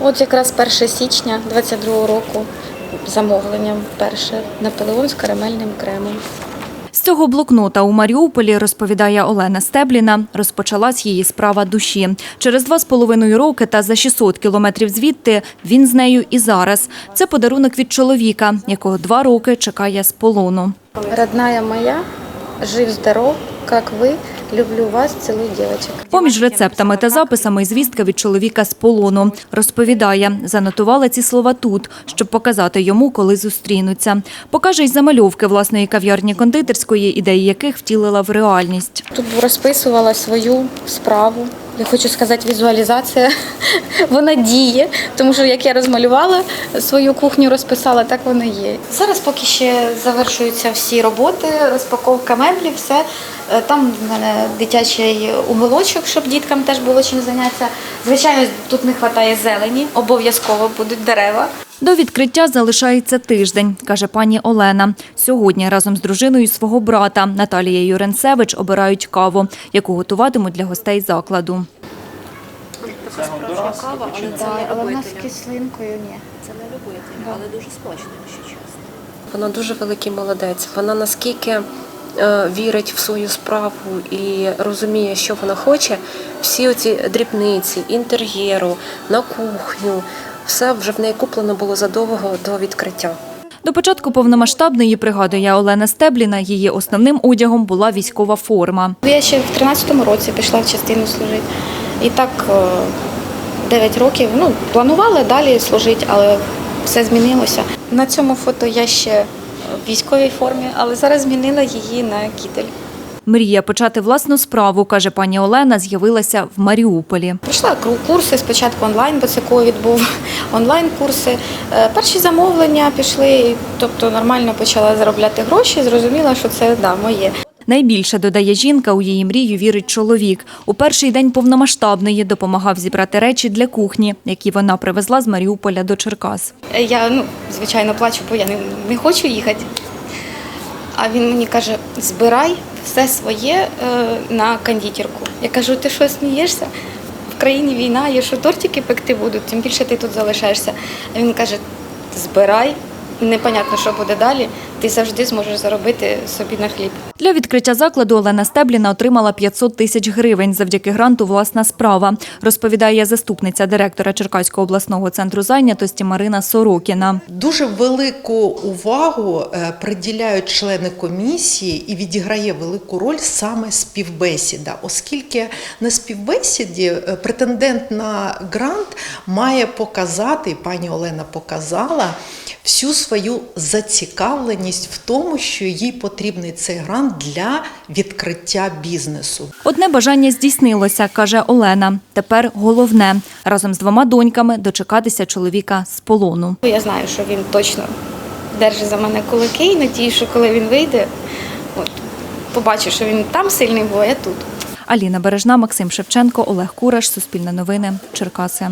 От якраз 1 січня 22 року замовленням перше Наполеон з карамельним кремом. З цього блокнота у Маріуполі, розповідає Олена Стебліна, розпочалась її справа душі. Через два з половиною роки та за 600 кілометрів звідти він з нею і зараз. Це подарунок від чоловіка, якого два роки чекає з полону. Родная моя, жив здоров, как ви, люблю вас, цілую дівчаток. Поміж рецептами та записами звістка від чоловіка з полону. Розповідає, занотувала ці слова тут, щоб показати йому, коли зустрінуться. Покаже й замальовки власної кав'ярні кондитерської, ідеї яких втілила в реальність. Тут розписувала свою справу. Я хочу сказати, візуалізація вона діє, тому що як я розмалювала свою кухню, розписала, так вона є. Зараз поки ще завершуються всі роботи, розпаковка меблів, все. Е, Там в мене дитячий уголочок, щоб діткам теж було чим зайнятися. Звичайно, тут не вистачає зелені, обов'язково будуть дерева. До відкриття залишається тиждень, каже пані Олена. Сьогодні разом з дружиною свого брата Наталією Юренсевич обирають каву, яку готуватимуть для гостей закладу. кава, але це не але в нас любителям. з кислинкою ні. Це не любителям, але дуже смачно, якщо чесно. Вона дуже великий молодець. Вона наскільки е, вірить в свою справу і розуміє, що вона хоче. Всі оці дрібниці, інтер'єру, на кухню, все вже в неї куплено було задовго до відкриття. До початку повномасштабної, пригадує Олена Стебліна, її основним одягом була військова форма. Я ще в 13-му році пішла в частину служити. І так 9 років. Ну, планувала далі служити, але все змінилося. На цьому фото я ще в військовій формі, але зараз змінила її на кітель. Мрія почати власну справу, каже пані Олена, з'явилася в Маріуполі. Пройшла кру- курси спочатку онлайн, бо це ковід був онлайн-курси. Е, Перші замовлення пішли, тобто нормально почала заробляти гроші, зрозуміла, що це да, моє. Найбільше, додає жінка, у її мрію вірить чоловік. У перший день повномасштабної допомагав зібрати речі для кухні, які вона привезла з Маріуполя до Черкас. Е, Я, ну, звичайно, плачу, бо я не, не хочу їхати. А він мені каже: збирай все своє е, на кондитерку. Я кажу, ти що смієшся? В країні війна, я що тортики пекти будуть, тим більше ти тут залишаєшся. А він каже: збирай, непонятно, що буде далі. Ти завжди зможеш заробити собі на хліб. Для відкриття закладу Олена Стебліна отримала 500 тисяч гривень завдяки гранту «Власна справа», розповідає заступниця директора Черкаського обласного центру зайнятості Марина Сорокіна. Дуже велику увагу е, приділяють члени комісії і відіграє велику роль саме співбесіда, оскільки на співбесіді е, претендент на грант має показати, пані Олена показала, всю свою зацікавленість в тому, що їй потрібний цей грант для відкриття бізнесу. Одне бажання здійснилося, каже Олена. Тепер головне – разом з двома доньками дочекатися чоловіка з полону. Я знаю, що він точно держить за мене кулаки і надію, що коли він вийде, от, побачу, що він там сильний, бо я тут. Аліна Бережна, Максим Шевченко, Олег Кураш, Суспільне новини, Черкаси.